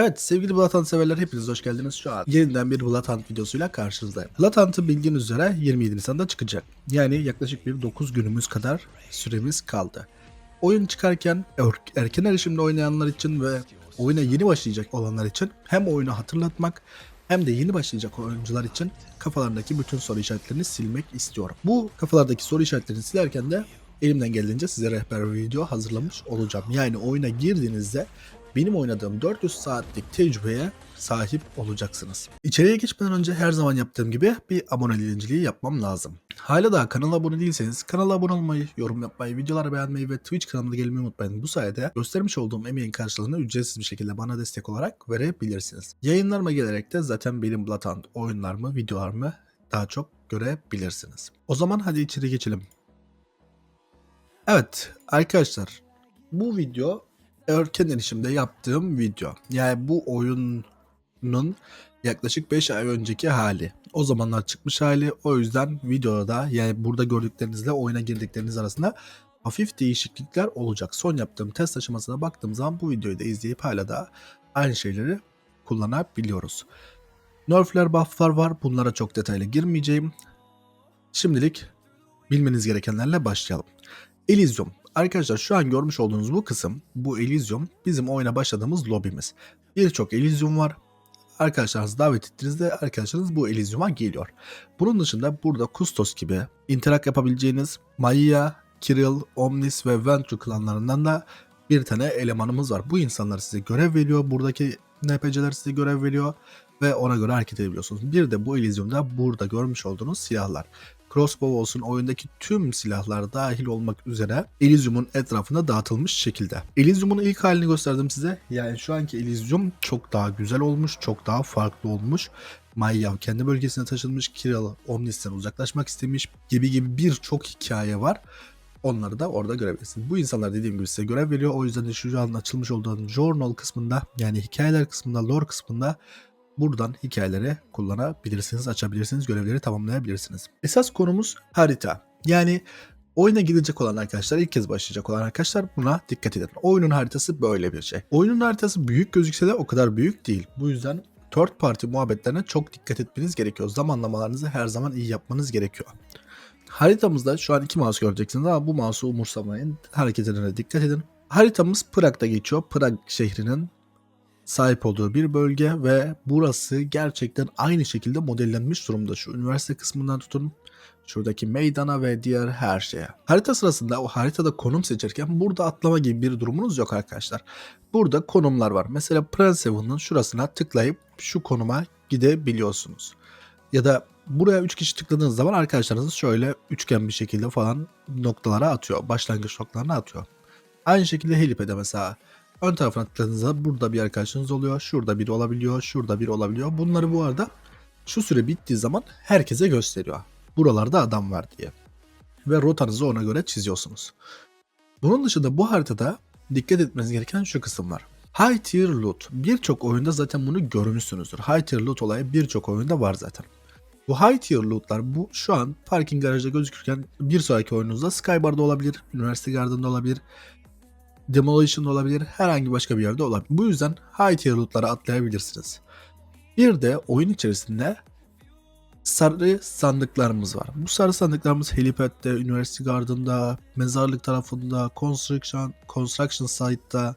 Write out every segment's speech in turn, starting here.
Evet sevgili Bloodhunt severler hepiniz hoş geldiniz. Şu an yeniden bir Bloodhunt videosuyla karşınızdayım. Bloodhunt'ı bildiğiniz üzere 27 Nisan'da çıkacak. Yani yaklaşık bir 9 günümüz kadar süremiz kaldı. Oyun çıkarken er- erken erişimde oynayanlar için ve oyuna yeni başlayacak olanlar için hem oyunu hatırlatmak hem de yeni başlayacak oyuncular için kafalarındaki bütün soru işaretlerini silmek istiyorum. Bu kafalardaki soru işaretlerini silerken de elimden geldiğince size rehber video hazırlamış olacağım. Yani oyuna girdiğinizde benim oynadığım 400 saatlik tecrübeye sahip olacaksınız. İçeriye geçmeden önce her zaman yaptığım gibi bir aboneliğinciliği yapmam lazım. Hala daha kanala abone değilseniz kanala abone olmayı, yorum yapmayı, videoları beğenmeyi ve Twitch kanalıma gelmeyi unutmayın. Bu sayede göstermiş olduğum emeğin karşılığını ücretsiz bir şekilde bana destek olarak verebilirsiniz. Yayınlarıma gelerek de zaten benim Bloodhound oyunlarımı, videolarımı daha çok görebilirsiniz. O zaman hadi içeri geçelim. Evet arkadaşlar bu video erken erişimde yaptığım video. Yani bu oyunun yaklaşık 5 ay önceki hali. O zamanlar çıkmış hali. O yüzden videoda yani burada gördüklerinizle oyuna girdikleriniz arasında hafif değişiklikler olacak. Son yaptığım test aşamasına baktığım zaman bu videoyu da izleyip hala da aynı şeyleri kullanabiliyoruz. Nerfler, bufflar var. Bunlara çok detaylı girmeyeceğim. Şimdilik bilmeniz gerekenlerle başlayalım. Elysium. Arkadaşlar şu an görmüş olduğunuz bu kısım, bu Elysium bizim oyuna başladığımız lobimiz. Birçok Elysium var. Arkadaşlarınızı davet ettiğinizde arkadaşlarınız bu Elysium'a geliyor. Bunun dışında burada Kustos gibi interak yapabileceğiniz Maya, Kirill, Omnis ve Venture klanlarından da bir tane elemanımız var. Bu insanlar size görev veriyor. Buradaki NPC'ler size görev veriyor ve ona göre hareket edebiliyorsunuz. Bir de bu Elysium'da burada görmüş olduğunuz silahlar crossbow olsun oyundaki tüm silahlar dahil olmak üzere Elysium'un etrafında dağıtılmış şekilde. Elysium'un ilk halini gösterdim size. Yani şu anki Elysium çok daha güzel olmuş, çok daha farklı olmuş. Maya kendi bölgesine taşınmış, Kirill Omnis'ten uzaklaşmak istemiş gibi gibi birçok hikaye var. Onları da orada görebilirsiniz. Bu insanlar dediğim gibi size görev veriyor. O yüzden de şu an açılmış olduğu journal kısmında yani hikayeler kısmında, lore kısmında Buradan hikayeleri kullanabilirsiniz, açabilirsiniz, görevleri tamamlayabilirsiniz. Esas konumuz harita. Yani oyuna gidecek olan arkadaşlar, ilk kez başlayacak olan arkadaşlar buna dikkat edin. Oyunun haritası böyle bir şey. Oyunun haritası büyük gözükse de o kadar büyük değil. Bu yüzden third party muhabbetlerine çok dikkat etmeniz gerekiyor. Zamanlamalarınızı her zaman iyi yapmanız gerekiyor. Haritamızda şu an iki mouse göreceksiniz ama bu mouse'u umursamayın. Hareketlerine dikkat edin. Haritamız Prag'da geçiyor. Prag şehrinin sahip olduğu bir bölge ve burası gerçekten aynı şekilde modellenmiş durumda. Şu üniversite kısmından tutun şuradaki meydana ve diğer her şeye. Harita sırasında o haritada konum seçerken burada atlama gibi bir durumunuz yok arkadaşlar. Burada konumlar var. Mesela Prince Heaven'ın şurasına tıklayıp şu konuma gidebiliyorsunuz. Ya da buraya 3 kişi tıkladığınız zaman arkadaşlarınız şöyle üçgen bir şekilde falan noktalara atıyor. Başlangıç noktalarına atıyor. Aynı şekilde Helipad'e mesela Ön tarafına tıkladığınızda burada bir arkadaşınız oluyor. Şurada biri olabiliyor. Şurada biri olabiliyor. Bunları bu arada şu süre bittiği zaman herkese gösteriyor. Buralarda adam var diye. Ve rotanızı ona göre çiziyorsunuz. Bunun dışında bu haritada dikkat etmeniz gereken şu kısım var. High tier loot. Birçok oyunda zaten bunu görmüşsünüzdür. High tier loot olayı birçok oyunda var zaten. Bu high tier lootlar bu şu an parking garajda gözükürken bir sonraki oyununuzda Skybar'da olabilir, Üniversite Garden'da olabilir, Demolition olabilir, herhangi başka bir yerde olabilir. Bu yüzden high tier loot'lara atlayabilirsiniz. Bir de oyun içerisinde sarı sandıklarımız var. Bu sarı sandıklarımız Helipad'de, University Garden'da, mezarlık tarafında, Construction, Construction Site'da,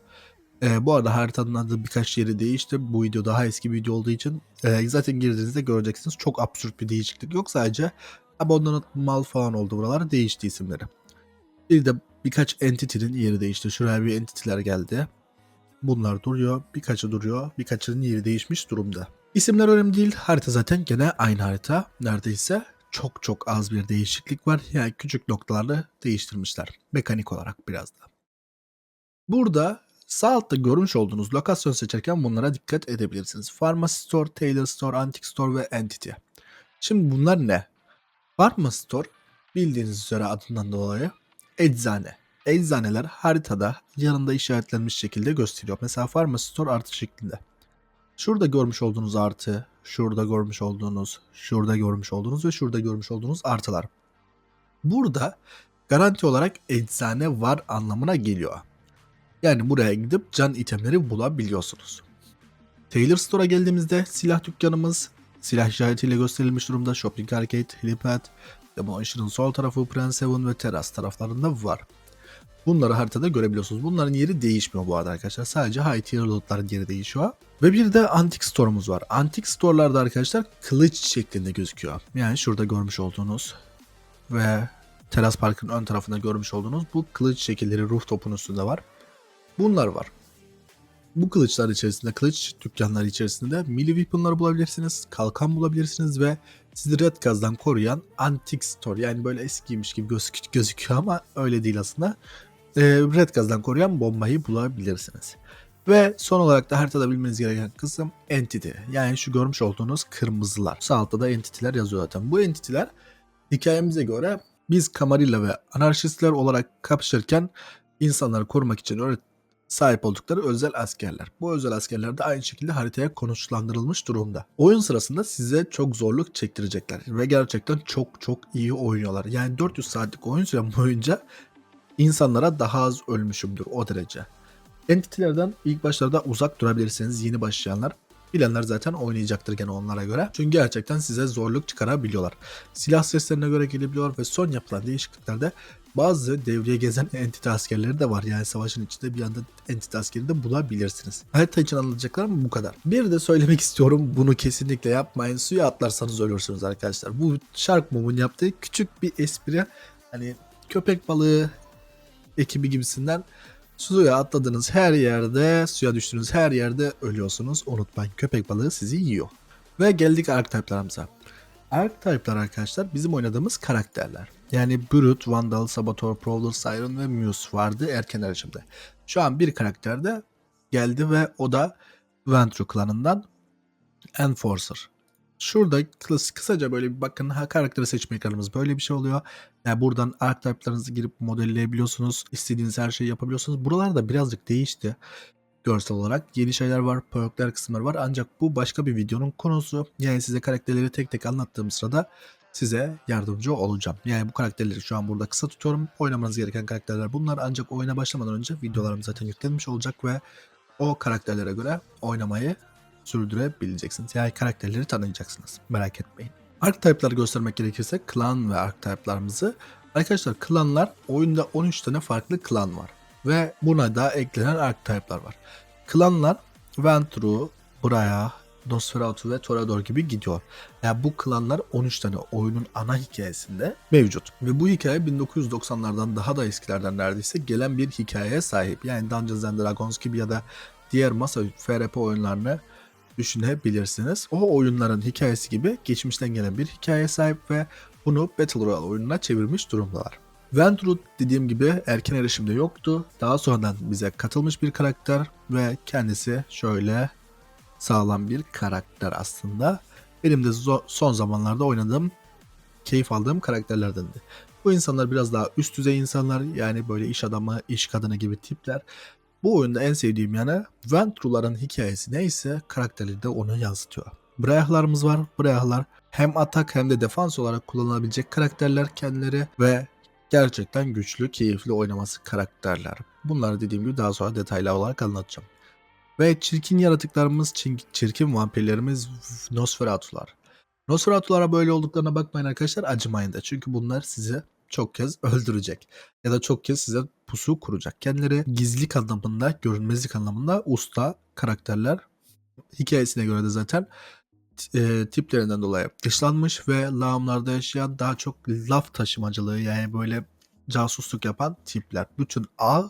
ee, bu arada haritanın adı birkaç yeri değişti. Bu video daha eski bir video olduğu için e, zaten girdiğinizde göreceksiniz. Çok absürt bir değişiklik yok. Sadece abandoned mal falan oldu buralar. Değişti isimleri. Bir de birkaç entity'nin yeri değişti. Şuraya bir entity'ler geldi. Bunlar duruyor. Birkaçı duruyor. Birkaçının yeri değişmiş durumda. İsimler önemli değil. Harita zaten gene aynı harita. Neredeyse çok çok az bir değişiklik var. Yani küçük noktalarla değiştirmişler. Mekanik olarak biraz da. Burada sağ altta görmüş olduğunuz lokasyon seçerken bunlara dikkat edebilirsiniz. Pharmacy Store, Tailor Store, Antique Store ve Entity. Şimdi bunlar ne? Pharmacy Store bildiğiniz üzere adından dolayı eczane. Eczaneler haritada yanında işaretlenmiş şekilde gösteriyor. Mesela Pharmacy Store artı şeklinde. Şurada görmüş olduğunuz artı, şurada görmüş olduğunuz, şurada görmüş olduğunuz ve şurada görmüş olduğunuz artılar. Burada garanti olarak eczane var anlamına geliyor. Yani buraya gidip can itemleri bulabiliyorsunuz. Taylor Store'a geldiğimizde silah dükkanımız silah işaretiyle gösterilmiş durumda. Shopping Arcade, Helipad, Demolition'ın sol tarafı, Prince Seven ve Teras taraflarında var. Bunları haritada görebiliyorsunuz. Bunların yeri değişmiyor bu arada arkadaşlar. Sadece high tier lootların yeri değişiyor. Ve bir de antik store'umuz var. Antik store'larda arkadaşlar kılıç şeklinde gözüküyor. Yani şurada görmüş olduğunuz ve teras parkın ön tarafında görmüş olduğunuz bu kılıç şekilleri rooftop'un üstünde var. Bunlar var. Bu kılıçlar içerisinde, kılıç dükkanları içerisinde melee weapon'lar bulabilirsiniz, kalkan bulabilirsiniz ve sizi red gazdan koruyan antik store yani böyle eskiymiş gibi gözük- gözüküyor ama öyle değil aslında. Ee, red gazdan koruyan bombayı bulabilirsiniz. Ve son olarak da haritada bilmeniz gereken kısım entity. Yani şu görmüş olduğunuz kırmızılar. Sağ altta da entity'ler yazıyor zaten. Bu entity'ler hikayemize göre biz Camarilla ve anarşistler olarak kapışırken insanları korumak için öyle sahip oldukları özel askerler. Bu özel askerler de aynı şekilde haritaya konuşlandırılmış durumda. Oyun sırasında size çok zorluk çektirecekler ve gerçekten çok çok iyi oynuyorlar. Yani 400 saatlik oyun sürem boyunca insanlara daha az ölmüşümdür o derece. Entity'lerden ilk başlarda uzak durabilirsiniz yeni başlayanlar. Bilenler zaten oynayacaktır gene onlara göre. Çünkü gerçekten size zorluk çıkarabiliyorlar. Silah seslerine göre gelebiliyor ve son yapılan değişikliklerde bazı devreye gezen entite askerleri de var. Yani savaşın içinde bir anda entite askeri de bulabilirsiniz. Harita için anlatacaklarım bu kadar. Bir de söylemek istiyorum bunu kesinlikle yapmayın. Suya atlarsanız ölürsünüz arkadaşlar. Bu Shark Move'un yaptığı küçük bir espri. Hani köpek balığı ekibi gibisinden suya atladığınız her yerde, suya düştüğünüz her yerde ölüyorsunuz. Unutmayın köpek balığı sizi yiyor. Ve geldik archetype'larımıza. Archetype'lar arkadaşlar bizim oynadığımız karakterler. Yani Brute, Vandal, Saboteur, Prowler, Siren ve Muse vardı erken erişimde. Şu an bir karakter de geldi ve o da Ventru klanından Enforcer. Şurada kıs- kısaca böyle bir bakın ha, karakteri seçme ekranımız böyle bir şey oluyor. Yani buradan archetype'larınızı girip modelleyebiliyorsunuz. İstediğiniz her şeyi yapabiliyorsunuz. Buralar da birazcık değişti görsel olarak. Yeni şeyler var, perkler kısımları var. Ancak bu başka bir videonun konusu. Yani size karakterleri tek tek anlattığım sırada size yardımcı olacağım. Yani bu karakterleri şu an burada kısa tutuyorum. Oynamanız gereken karakterler bunlar. Ancak oyuna başlamadan önce videolarım zaten yüklenmiş olacak ve o karakterlere göre oynamayı sürdürebileceksiniz. Yani karakterleri tanıyacaksınız. Merak etmeyin. Archetype'ları göstermek gerekirse klan ve archetype'larımızı Arkadaşlar klanlar oyunda 13 tane farklı klan var. Ve buna da eklenen archetype'lar var. Klanlar Ventru, Braya, Nosferatu ve Torador gibi gidiyor. Yani bu klanlar 13 tane oyunun ana hikayesinde mevcut. Ve bu hikaye 1990'lardan daha da eskilerden neredeyse gelen bir hikayeye sahip. Yani Dungeons and Dragons gibi ya da diğer masa FRP oyunlarını düşünebilirsiniz. O oyunların hikayesi gibi geçmişten gelen bir hikayeye sahip ve bunu Battle Royale oyununa çevirmiş durumdalar. Ventrue dediğim gibi erken erişimde yoktu. Daha sonradan bize katılmış bir karakter ve kendisi şöyle sağlam bir karakter aslında. Benim de son zamanlarda oynadığım, keyif aldığım karakterlerdendi. Bu insanlar biraz daha üst düzey insanlar yani böyle iş adamı, iş kadını gibi tipler. Bu oyunda en sevdiğim yanı Ventru'ların hikayesi neyse karakterleri de onu yansıtıyor. Brayahlarımız var. Brayahlar hem atak hem de defans olarak kullanılabilecek karakterler kendileri ve gerçekten güçlü, keyifli oynaması karakterler. Bunları dediğim gibi daha sonra detaylı olarak anlatacağım. Ve çirkin yaratıklarımız, çirkin vampirlerimiz Nosferatular. Nosferatulara böyle olduklarına bakmayın arkadaşlar acımayın da. Çünkü bunlar sizi çok kez öldürecek. Ya da çok kez size pusu kuracak. Kendileri gizlilik anlamında, görünmezlik anlamında usta karakterler. Hikayesine göre de zaten e, tiplerinden dolayı dışlanmış ve lağımlarda yaşayan daha çok laf taşımacılığı yani böyle casusluk yapan tipler. Bütün ağ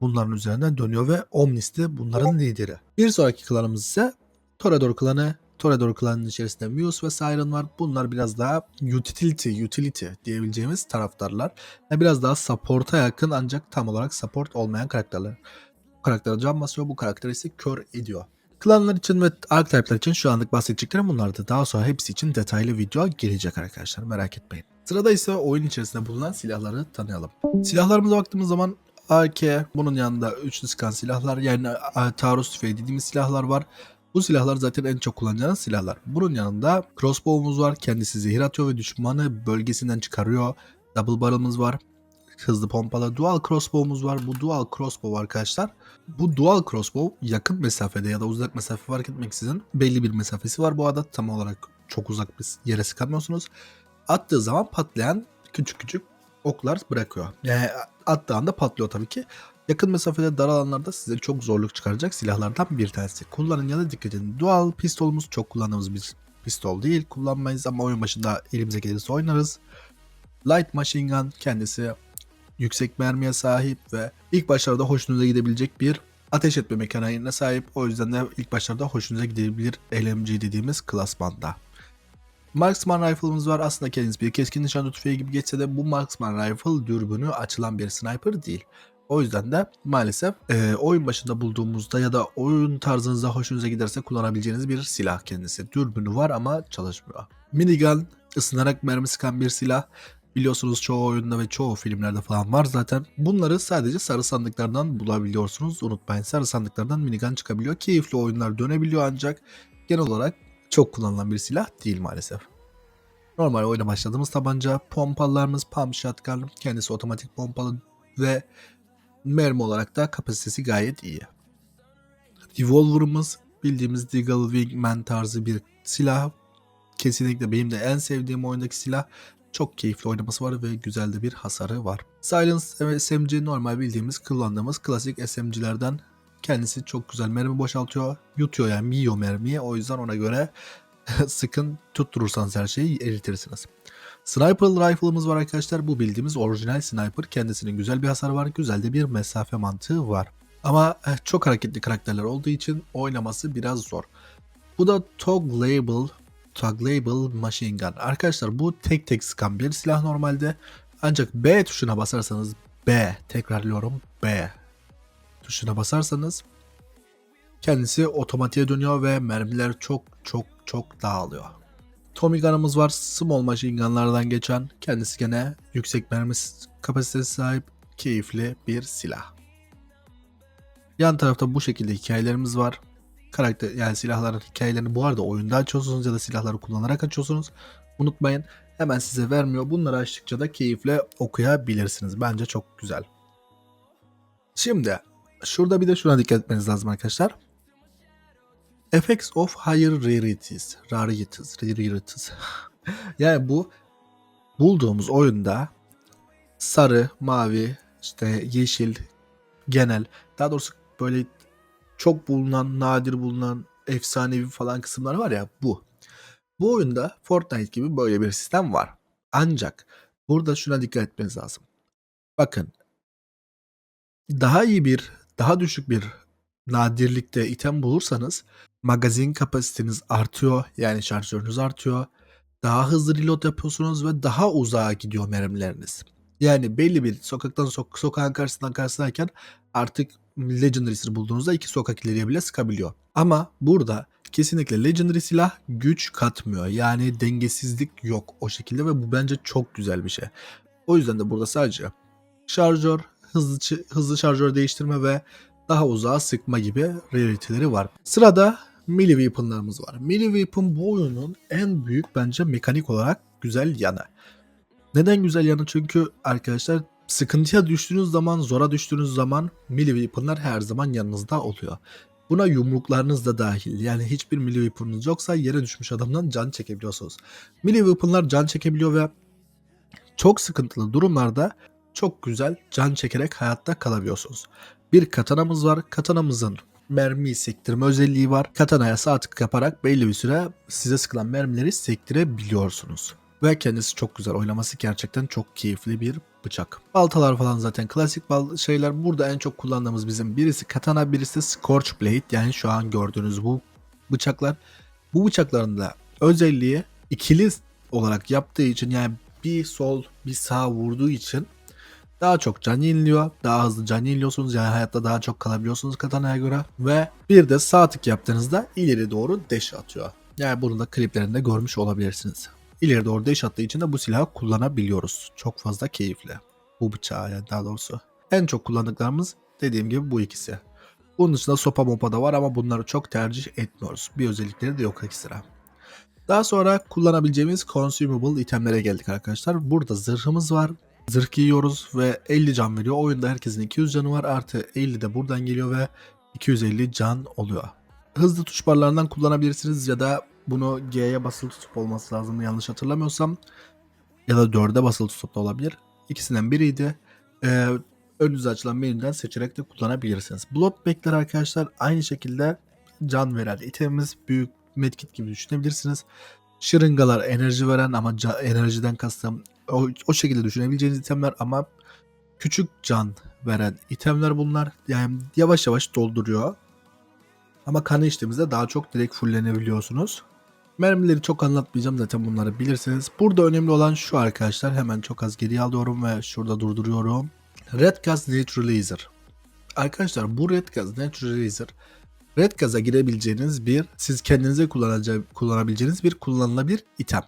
bunların üzerinden dönüyor ve Omnis de bunların lideri. Bir sonraki klanımız ise Torador klanı. Torador klanının içerisinde Muse ve Siren var. Bunlar biraz daha utility, utility diyebileceğimiz taraftarlar. Yani biraz daha support'a yakın ancak tam olarak support olmayan karakterler. Bu karakter can basıyor, bu karakter ise kör ediyor. Klanlar için ve archetype'lar için şu anlık bahsedeceklerim bunlardı. Daha sonra hepsi için detaylı video gelecek arkadaşlar merak etmeyin. Sırada ise oyun içerisinde bulunan silahları tanıyalım. Silahlarımıza baktığımız zaman AK, bunun yanında üçlü sıkan silahlar yani taarruz tüfeği dediğimiz silahlar var. Bu silahlar zaten en çok kullanacağınız silahlar. Bunun yanında crossbow'umuz var. Kendisi zehir atıyor ve düşmanı bölgesinden çıkarıyor. Double barrel'ımız var. hızlı pompalı dual crossbow'umuz var. Bu dual crossbow arkadaşlar. Bu dual crossbow yakın mesafede ya da uzak mesafe fark etmeksizin belli bir mesafesi var bu arada. Tam olarak çok uzak bir yere sıkamıyorsunuz. Attığı zaman patlayan küçük küçük oklar bırakıyor. Yani attığı anda patlıyor tabii ki. Yakın mesafede dar alanlarda size çok zorluk çıkaracak silahlardan bir tanesi. Kullanın ya da dikkat edin. Dual pistolumuz çok kullandığımız bir pistol değil. Kullanmayız ama oyun başında elimize gelirse oynarız. Light Machine Gun kendisi yüksek mermiye sahip ve ilk başlarda hoşunuza gidebilecek bir ateş etme mekaniğine sahip. O yüzden de ilk başlarda hoşunuza gidebilir LMG dediğimiz klasmanda. Marksman Rifle'ımız var. Aslında kendisi bir keskin nişancı tüfeği gibi geçse de bu Marksman Rifle dürbünü açılan bir sniper değil. O yüzden de maalesef e, oyun başında bulduğumuzda ya da oyun tarzınıza hoşunuza giderse kullanabileceğiniz bir silah kendisi. Dürbünü var ama çalışmıyor. Minigun ısınarak mermi sıkan bir silah. Biliyorsunuz çoğu oyunda ve çoğu filmlerde falan var zaten. Bunları sadece sarı sandıklardan bulabiliyorsunuz. Unutmayın sarı sandıklardan minigun çıkabiliyor. Keyifli oyunlar dönebiliyor ancak genel olarak çok kullanılan bir silah değil maalesef. Normal oyuna başladığımız tabanca, pompalarımız pump shotgun, kendisi otomatik pompalı ve mermi olarak da kapasitesi gayet iyi. Revolver'ımız bildiğimiz Deagle Wingman tarzı bir silah. Kesinlikle benim de en sevdiğim oyundaki silah. Çok keyifli oynaması var ve güzel de bir hasarı var. Silence SMG normal bildiğimiz kullandığımız klasik SMG'lerden kendisi çok güzel mermi boşaltıyor. Yutuyor yani yiyor mermiyi. O yüzden ona göre sıkın tutturursanız her şeyi eritirsiniz. Sniper rifle'ımız var arkadaşlar. Bu bildiğimiz orijinal sniper. Kendisinin güzel bir hasarı var. Güzel de bir mesafe mantığı var. Ama eh, çok hareketli karakterler olduğu için oynaması biraz zor. Bu da Tog Label Tog Label Machine Gun. Arkadaşlar bu tek tek sıkan bir silah normalde. Ancak B tuşuna basarsanız B tekrarlıyorum B tuşuna basarsanız kendisi otomatiğe dönüyor ve mermiler çok çok çok dağılıyor. Tommy Gun'ımız var. Small machine gun'lardan geçen kendisi gene yüksek mermi kapasitesi sahip keyifli bir silah. Yan tarafta bu şekilde hikayelerimiz var. Karakter yani silahların hikayelerini bu arada oyunda açıyorsunuz ya da silahları kullanarak açıyorsunuz. Unutmayın hemen size vermiyor. Bunları açtıkça da keyifle okuyabilirsiniz. Bence çok güzel. Şimdi şurada bir de şuna dikkat etmeniz lazım arkadaşlar. Effects of higher rarities. Rarities. Rarities. yani bu bulduğumuz oyunda sarı, mavi, işte yeşil, genel daha doğrusu böyle çok bulunan, nadir bulunan, efsanevi falan kısımlar var ya bu. Bu oyunda Fortnite gibi böyle bir sistem var. Ancak burada şuna dikkat etmeniz lazım. Bakın daha iyi bir, daha düşük bir nadirlikte item bulursanız magazin kapasiteniz artıyor. Yani şarjörünüz artıyor. Daha hızlı reload yapıyorsunuz ve daha uzağa gidiyor mermileriniz. Yani belli bir sokaktan sok sokağın karşısından karşısındayken artık Legendary'sini bulduğunuzda iki sokak ileriye bile sıkabiliyor. Ama burada kesinlikle Legendary silah güç katmıyor. Yani dengesizlik yok o şekilde ve bu bence çok güzel bir şey. O yüzden de burada sadece şarjör, hızlı, hızlı şarjör değiştirme ve daha uzağa sıkma gibi realiteleri var. Sırada melee weapon'larımız var. Melee weapon bu oyunun en büyük bence mekanik olarak güzel yanı. Neden güzel yanı? Çünkü arkadaşlar sıkıntıya düştüğünüz zaman, zora düştüğünüz zaman melee weapon'lar her zaman yanınızda oluyor. Buna yumruklarınız da dahil. Yani hiçbir melee weapon'unuz yoksa yere düşmüş adamdan can çekebiliyorsunuz. Melee weapon'lar can çekebiliyor ve çok sıkıntılı durumlarda çok güzel can çekerek hayatta kalabiliyorsunuz. Bir katanamız var. Katanamızın mermi sektirme özelliği var. Katanaya sağ tık yaparak belli bir süre size sıkılan mermileri sektirebiliyorsunuz. Ve kendisi çok güzel. Oynaması gerçekten çok keyifli bir bıçak. Baltalar falan zaten klasik şeyler. Burada en çok kullandığımız bizim birisi katana birisi scorch blade. Yani şu an gördüğünüz bu bıçaklar. Bu bıçakların da özelliği ikili olarak yaptığı için yani bir sol bir sağ vurduğu için daha çok can yeniliyor. Daha hızlı can yeniliyorsunuz. Yani hayatta daha çok kalabiliyorsunuz katanaya göre. Ve bir de sağ tık yaptığınızda ileri doğru deş atıyor. Yani bunu da kliplerinde görmüş olabilirsiniz. İleri doğru deş attığı için de bu silahı kullanabiliyoruz. Çok fazla keyifli. Bu bıçağı yani daha doğrusu. En çok kullandıklarımız dediğim gibi bu ikisi. Bunun dışında sopa mopa da var ama bunları çok tercih etmiyoruz. Bir özellikleri de yok ekstra. Daha sonra kullanabileceğimiz consumable itemlere geldik arkadaşlar. Burada zırhımız var. zırh giyiyoruz ve 50 can veriyor. Oyunda herkesin 200 canı var artı 50 de buradan geliyor ve 250 can oluyor. Hızlı tuş barlarından kullanabilirsiniz ya da bunu G'ye basılı tutup olması lazım yanlış hatırlamıyorsam. Ya da 4'e basılı tutup da olabilir. İkisinden biriydi. Ee, önünüze açılan menüden seçerek de kullanabilirsiniz. Bloodback'ler arkadaşlar aynı şekilde can veren itemimiz büyük medkit gibi düşünebilirsiniz. Şırıngalar enerji veren ama enerjiden kastım o, o şekilde düşünebileceğiniz itemler ama küçük can veren itemler bunlar. Yani yavaş yavaş dolduruyor. Ama kanı içtiğimizde daha çok direkt fulllenebiliyorsunuz. Mermileri çok anlatmayacağım zaten bunları bilirsiniz. Burada önemli olan şu arkadaşlar. Hemen çok az geriye alıyorum ve şurada durduruyorum. Red Gas Neutralizer. Arkadaşlar bu Red Gas Neutralizer Red Gas'a girebileceğiniz bir, siz kendinize kullanabileceğiniz bir kullanılabilir item.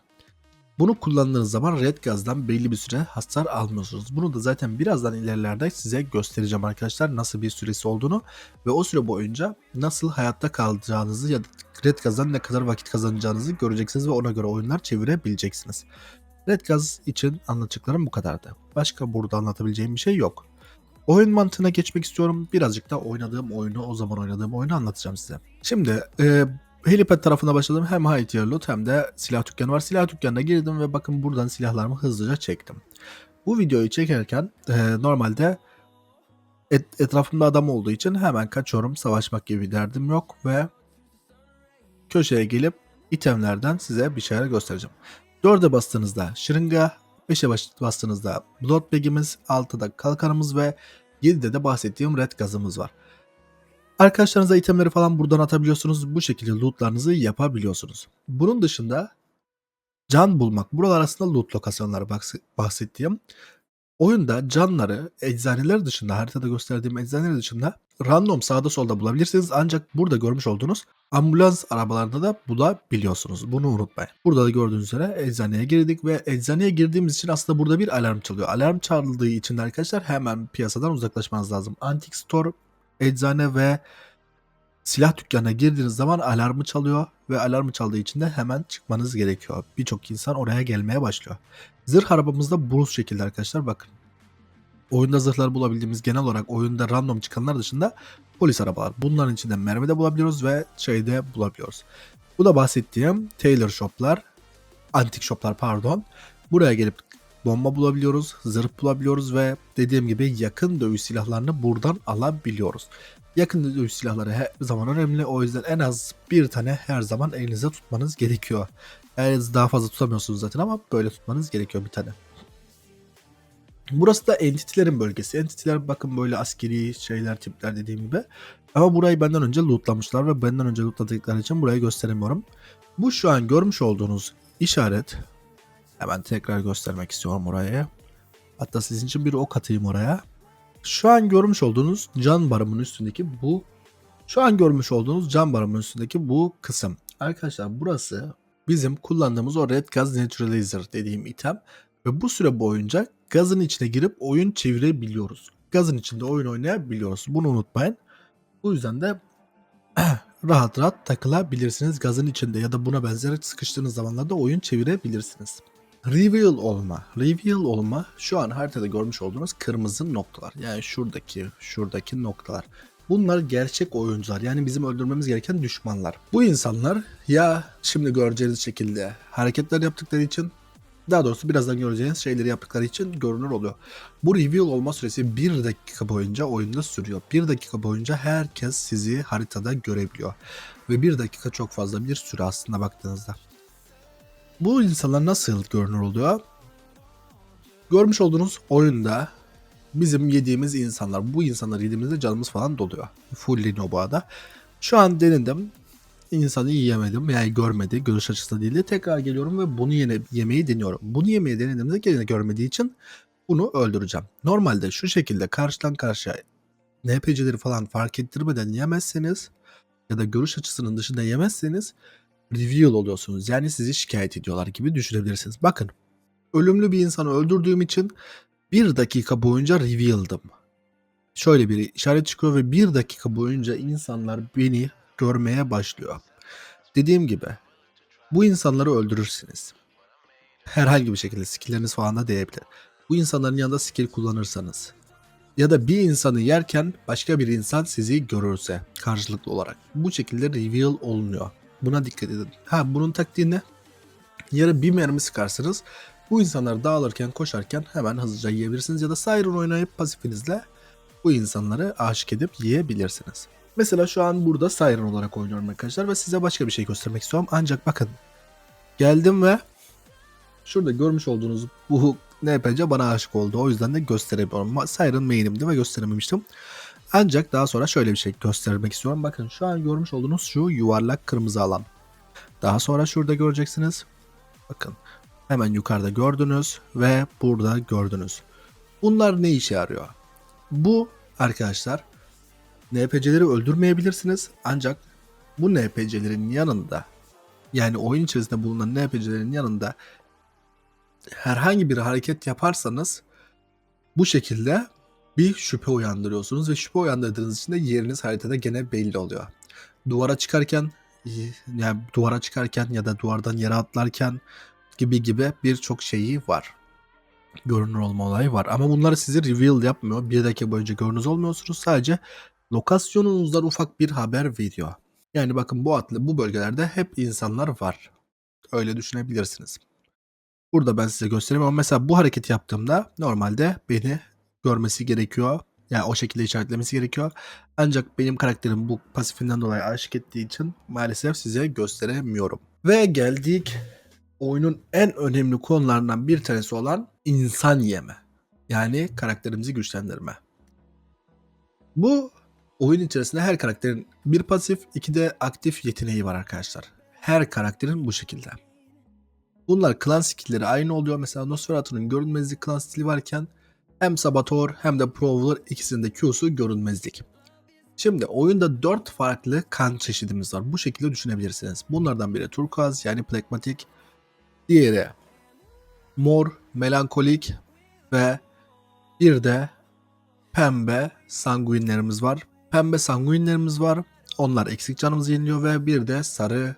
Bunu kullandığınız zaman Red Gaz'dan belli bir süre hasar almıyorsunuz. Bunu da zaten birazdan ilerilerde size göstereceğim arkadaşlar nasıl bir süresi olduğunu ve o süre boyunca nasıl hayatta kalacağınızı ya da Red Gaz'dan ne kadar vakit kazanacağınızı göreceksiniz ve ona göre oyunlar çevirebileceksiniz. Red Gaz için anlatacaklarım bu kadardı. Başka burada anlatabileceğim bir şey yok. Oyun mantığına geçmek istiyorum. Birazcık da oynadığım oyunu, o zaman oynadığım oyunu anlatacağım size. Şimdi e, Helipad tarafına başladım. Hem high tier loot hem de silah dükkanı var. Silah dükkanına girdim ve bakın buradan silahlarımı hızlıca çektim. Bu videoyu çekerken e, normalde et- etrafımda adam olduğu için hemen kaçıyorum. Savaşmak gibi bir derdim yok ve köşeye gelip itemlerden size bir şeyler göstereceğim. 4'e bastığınızda şırınga, 5'e baş- bastığınızda blood bag'imiz, 6'da kalkanımız ve 7'de de bahsettiğim red gazımız var. Arkadaşlarınıza itemleri falan buradan atabiliyorsunuz. Bu şekilde lootlarınızı yapabiliyorsunuz. Bunun dışında can bulmak. Buralar aslında loot lokasyonları bahs- bahsettiğim. Oyunda canları eczaneler dışında haritada gösterdiğim eczaneler dışında random sağda solda bulabilirsiniz. Ancak burada görmüş olduğunuz ambulans arabalarında da bulabiliyorsunuz. Bunu unutmayın. Burada da gördüğünüz üzere eczaneye girdik ve eczaneye girdiğimiz için aslında burada bir alarm çalıyor. Alarm çaldığı için arkadaşlar hemen piyasadan uzaklaşmanız lazım. Antik Store, eczane ve silah dükkanına girdiğiniz zaman alarmı çalıyor ve alarmı çaldığı için de hemen çıkmanız gerekiyor. Birçok insan oraya gelmeye başlıyor. Zırh arabamızda bu şekilde arkadaşlar bakın. Oyunda zırhlar bulabildiğimiz genel olarak oyunda random çıkanlar dışında polis arabalar. Bunların içinde mermi de bulabiliyoruz ve şeyde bulabiliyoruz. Bu da bahsettiğim tailor shoplar, antik shoplar pardon. Buraya gelip bomba bulabiliyoruz, zırh bulabiliyoruz ve dediğim gibi yakın dövüş silahlarını buradan alabiliyoruz. Yakın dövüş silahları her zaman önemli. O yüzden en az bir tane her zaman elinize tutmanız gerekiyor. Yani daha fazla tutamıyorsunuz zaten ama böyle tutmanız gerekiyor bir tane. Burası da entitilerin bölgesi. Entitiler bakın böyle askeri şeyler tipler dediğim gibi. Ama burayı benden önce lootlamışlar ve benden önce lootladıkları için burayı gösteremiyorum. Bu şu an görmüş olduğunuz işaret. Hemen tekrar göstermek istiyorum oraya. Hatta sizin için bir ok atayım oraya. Şu an görmüş olduğunuz can barımın üstündeki bu şu an görmüş olduğunuz can barımın üstündeki bu kısım. Arkadaşlar burası bizim kullandığımız o Red Gas Neutralizer dediğim item. Ve bu süre boyunca gazın içine girip oyun çevirebiliyoruz. Gazın içinde oyun oynayabiliyoruz. Bunu unutmayın. Bu yüzden de rahat rahat takılabilirsiniz gazın içinde ya da buna benzer sıkıştığınız zamanlarda oyun çevirebilirsiniz. Reveal olma. Reveal olma şu an haritada görmüş olduğunuz kırmızı noktalar. Yani şuradaki, şuradaki noktalar. Bunlar gerçek oyuncular. Yani bizim öldürmemiz gereken düşmanlar. Bu insanlar ya şimdi göreceğiniz şekilde hareketler yaptıkları için daha doğrusu birazdan göreceğiniz şeyleri yaptıkları için görünür oluyor. Bu reveal olma süresi 1 dakika boyunca oyunda sürüyor. 1 dakika boyunca herkes sizi haritada görebiliyor. Ve 1 dakika çok fazla bir süre aslında baktığınızda. Bu insanlar nasıl görünür oluyor? Görmüş olduğunuz oyunda bizim yediğimiz insanlar. Bu insanları yediğimizde canımız falan doluyor. Full arada. Şu an denedim. İnsanı yiyemedim. Yani görmedi. Görüş açısı değildi. Tekrar geliyorum ve bunu yine yemeyi deniyorum. Bunu yemeyi denediğimde gene görmediği için bunu öldüreceğim. Normalde şu şekilde karşıdan karşıya NPC'leri falan fark ettirmeden yemezseniz ya da görüş açısının dışında yemezseniz reveal oluyorsunuz. Yani sizi şikayet ediyorlar gibi düşünebilirsiniz. Bakın ölümlü bir insanı öldürdüğüm için bir dakika boyunca reveal'dım. Şöyle bir işaret çıkıyor ve bir dakika boyunca insanlar beni görmeye başlıyor. Dediğim gibi bu insanları öldürürsünüz. Herhangi bir şekilde skillleriniz falan da değebilir. bu insanların yanında skill kullanırsanız ya da bir insanı yerken başka bir insan sizi görürse karşılıklı olarak bu şekilde reveal olunuyor. Buna dikkat edin. Ha bunun taktiği ne? Yere bir mermi sıkarsınız. Bu insanlar dağılırken koşarken hemen hızlıca yiyebilirsiniz ya da Siren oynayıp pasifinizle bu insanları aşık edip yiyebilirsiniz. Mesela şu an burada Siren olarak oynuyorum arkadaşlar ve size başka bir şey göstermek istiyorum. Ancak bakın geldim ve şurada görmüş olduğunuz bu NPC bana aşık oldu. O yüzden de gösteremiyorum. Siren main'imdi ve gösterememiştim. Ancak daha sonra şöyle bir şey göstermek istiyorum. Bakın şu an görmüş olduğunuz şu yuvarlak kırmızı alan. Daha sonra şurada göreceksiniz. Bakın hemen yukarıda gördünüz ve burada gördünüz. Bunlar ne işe yarıyor? Bu arkadaşlar NPC'leri öldürmeyebilirsiniz ancak bu NPC'lerin yanında yani oyun içerisinde bulunan NPC'lerin yanında herhangi bir hareket yaparsanız bu şekilde bir şüphe uyandırıyorsunuz ve şüphe uyandırdığınız için de yeriniz haritada gene belli oluyor. Duvara çıkarken yani duvara çıkarken ya da duvardan yere atlarken gibi gibi birçok şeyi var. Görünür olma olayı var. Ama bunları sizi reveal yapmıyor. Bir dakika boyunca görünüz olmuyorsunuz. Sadece lokasyonunuzdan ufak bir haber veriyor. Yani bakın bu atlı bu bölgelerde hep insanlar var. Öyle düşünebilirsiniz. Burada ben size göstereyim ama mesela bu hareketi yaptığımda normalde beni görmesi gerekiyor. Yani o şekilde işaretlemesi gerekiyor. Ancak benim karakterim bu pasifinden dolayı aşık ettiği için maalesef size gösteremiyorum. Ve geldik oyunun en önemli konularından bir tanesi olan insan yeme. Yani karakterimizi güçlendirme. Bu oyun içerisinde her karakterin bir pasif, iki de aktif yeteneği var arkadaşlar. Her karakterin bu şekilde. Bunlar klan skill'leri aynı oluyor. Mesela Nosferatu'nun görünmezlik klan stili varken hem Sabator hem de Prowler ikisinin de Q'su görünmezlik. Şimdi oyunda 4 farklı kan çeşidimiz var. Bu şekilde düşünebilirsiniz. Bunlardan biri turkuaz yani plekmatik. Diğeri mor, melankolik ve bir de pembe sanguinlerimiz var. Pembe sanguinlerimiz var. Onlar eksik canımızı yeniliyor ve bir de sarı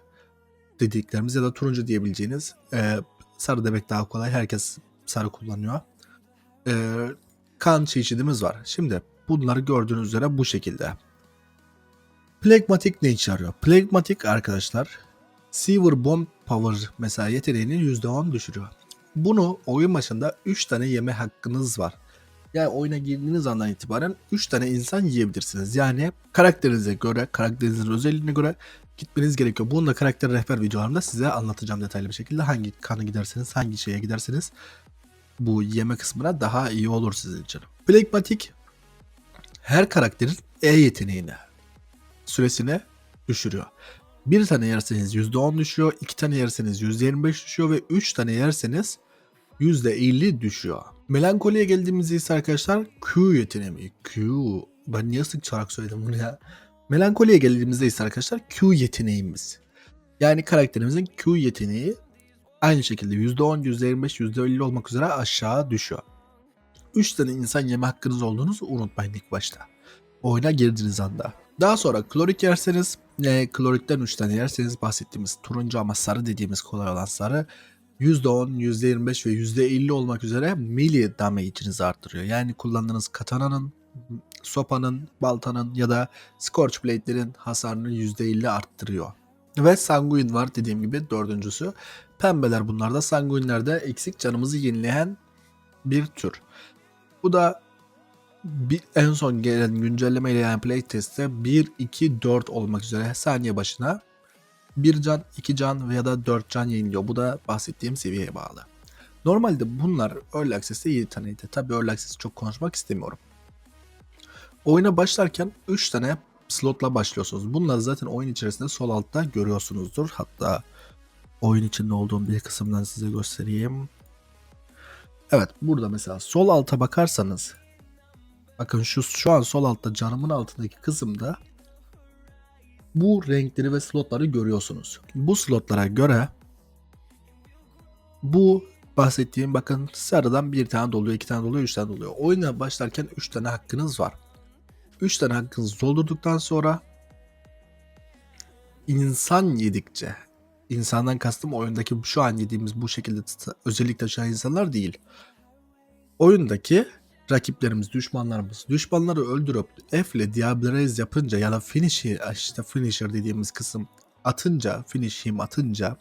dediklerimiz ya da turuncu diyebileceğiniz e, sarı demek daha kolay. Herkes sarı kullanıyor. E, kan çeşidimiz var. Şimdi bunları gördüğünüz üzere bu şekilde. Plekmatik ne işe yarıyor? Plekmatik arkadaşlar Silver Bomb Power mesela yeteneğini %10 düşürüyor. Bunu oyun başında 3 tane yeme hakkınız var. Yani oyuna girdiğiniz andan itibaren 3 tane insan yiyebilirsiniz. Yani karakterinize göre, karakterinizin özelliğine göre gitmeniz gerekiyor. Bunu da karakter rehber videolarımda size anlatacağım detaylı bir şekilde. Hangi kanı giderseniz, hangi şeye giderseniz bu yeme kısmına daha iyi olur sizin için. Plekmatik her karakterin E yeteneğini süresini düşürüyor. Bir tane yerseniz %10 düşüyor, iki tane yerseniz %25 düşüyor ve üç tane yerseniz %50 düşüyor. Melankoliye geldiğimizde ise arkadaşlar Q yeteneği. Q. Ben niye sık çarak söyledim bunu ya? Melankoliye geldiğimizde ise arkadaşlar Q yeteneğimiz. Yani karakterimizin Q yeteneği aynı şekilde %10, %25, %50 olmak üzere aşağı düşüyor. 3 tane insan yeme hakkınız olduğunuzu unutmayın ilk başta. Oyuna girdiğiniz anda. Daha sonra klorik yerseniz, e, klorikten 3 tane yerseniz bahsettiğimiz turuncu ama sarı dediğimiz kolay olan sarı %10, %25 ve %50 olmak üzere melee damage'inizi arttırıyor. Yani kullandığınız katananın, sopanın, baltanın ya da scorch blade'lerin hasarını %50 arttırıyor. Ve sanguin var dediğim gibi dördüncüsü. Pembeler bunlar da sanguinlerde eksik canımızı yenileyen bir tür. Bu da bir, en son gelen güncellemeyle yani playtest'te 1, 2, 4 olmak üzere saniye başına 1 can, 2 can veya da 4 can yeniliyor. Bu da bahsettiğim seviyeye bağlı. Normalde bunlar Early Access'te 7 taneydi. Tabi Early Access'i çok konuşmak istemiyorum. Oyuna başlarken 3 tane slotla başlıyorsunuz. Bunları zaten oyun içerisinde sol altta görüyorsunuzdur. Hatta oyun içinde olduğum bir kısımdan size göstereyim. Evet burada mesela sol alta bakarsanız bakın şu şu an sol altta canımın altındaki kısımda bu renkleri ve slotları görüyorsunuz. Bu slotlara göre bu bahsettiğim bakın sarıdan bir tane doluyor, iki tane doluyor, üç tane doluyor. Oyuna başlarken üç tane hakkınız var. Üç tane hakkınızı doldurduktan sonra insan yedikçe insandan kastım oyundaki şu an yediğimiz bu şekilde özellikle taşıyan insanlar değil. oyundaki rakiplerimiz, düşmanlarımız, düşmanları öldürüp F ile Diablo Raise yapınca ya da finisher, işte finisher dediğimiz kısım atınca, finish him atınca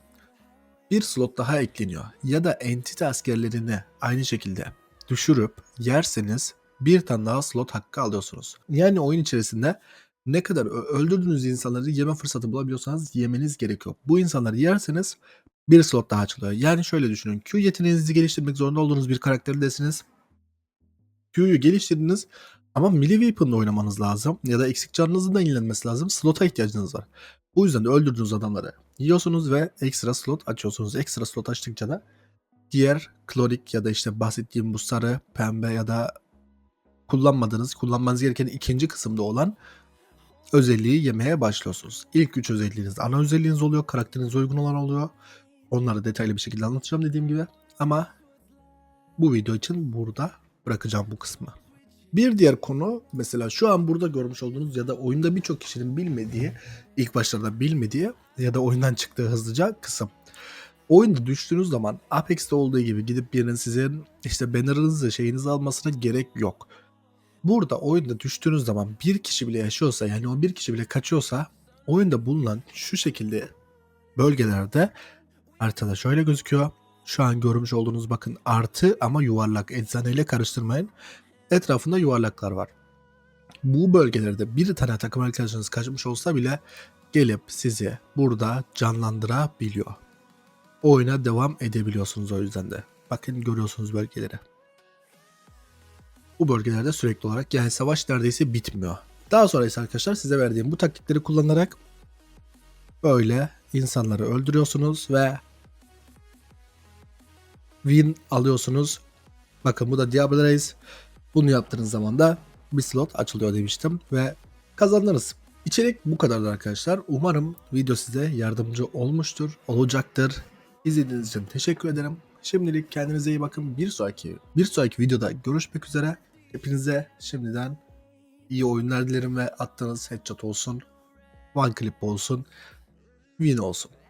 bir slot daha ekleniyor. Ya da entity askerlerini aynı şekilde düşürüp yerseniz bir tane daha slot hakkı alıyorsunuz. Yani oyun içerisinde ne kadar öldürdüğünüz insanları yeme fırsatı bulabiliyorsanız yemeniz gerekiyor. Bu insanları yerseniz bir slot daha açılıyor. Yani şöyle düşünün. Q yeteneğinizi geliştirmek zorunda olduğunuz bir karakterdesiniz. Q'yu geliştirdiniz ama melee weapon'la oynamanız lazım. Ya da eksik canınızın da yenilenmesi lazım. Slot'a ihtiyacınız var. Bu yüzden de öldürdüğünüz adamları yiyorsunuz ve ekstra slot açıyorsunuz. Ekstra slot açtıkça da diğer klorik ya da işte bahsettiğim bu sarı, pembe ya da kullanmadığınız, kullanmanız gereken ikinci kısımda olan özelliği yemeye başlıyorsunuz. İlk üç özelliğiniz ana özelliğiniz oluyor. Karakterinize uygun olan oluyor. Onları detaylı bir şekilde anlatacağım dediğim gibi. Ama bu video için burada bırakacağım bu kısmı. Bir diğer konu mesela şu an burada görmüş olduğunuz ya da oyunda birçok kişinin bilmediği, ilk başlarda bilmediği ya da oyundan çıktığı hızlıca kısım. Oyunda düştüğünüz zaman Apex'te olduğu gibi gidip birinin sizin işte banner'ınızı şeyinizi almasına gerek yok. Burada oyunda düştüğünüz zaman bir kişi bile yaşıyorsa yani o bir kişi bile kaçıyorsa oyunda bulunan şu şekilde bölgelerde haritada şöyle gözüküyor. Şu an görmüş olduğunuz bakın artı ama yuvarlak eczaneyle karıştırmayın. Etrafında yuvarlaklar var. Bu bölgelerde bir tane takım arkadaşınız kaçmış olsa bile gelip sizi burada canlandırabiliyor. Oyuna devam edebiliyorsunuz o yüzden de. Bakın görüyorsunuz bölgeleri. Bu bölgelerde sürekli olarak yani savaş neredeyse bitmiyor. Daha sonra ise arkadaşlar size verdiğim bu taktikleri kullanarak böyle insanları öldürüyorsunuz ve win alıyorsunuz. Bakın bu da Diablo Reis. Bunu yaptığınız zaman da bir slot açılıyor demiştim ve kazandınız. İçerik bu kadardı arkadaşlar. Umarım video size yardımcı olmuştur, olacaktır. İzlediğiniz için teşekkür ederim. Şimdilik kendinize iyi bakın. Bir sonraki bir sonraki videoda görüşmek üzere. Hepinize şimdiden iyi oyunlar dilerim ve attığınız headshot olsun, one clip olsun, win olsun.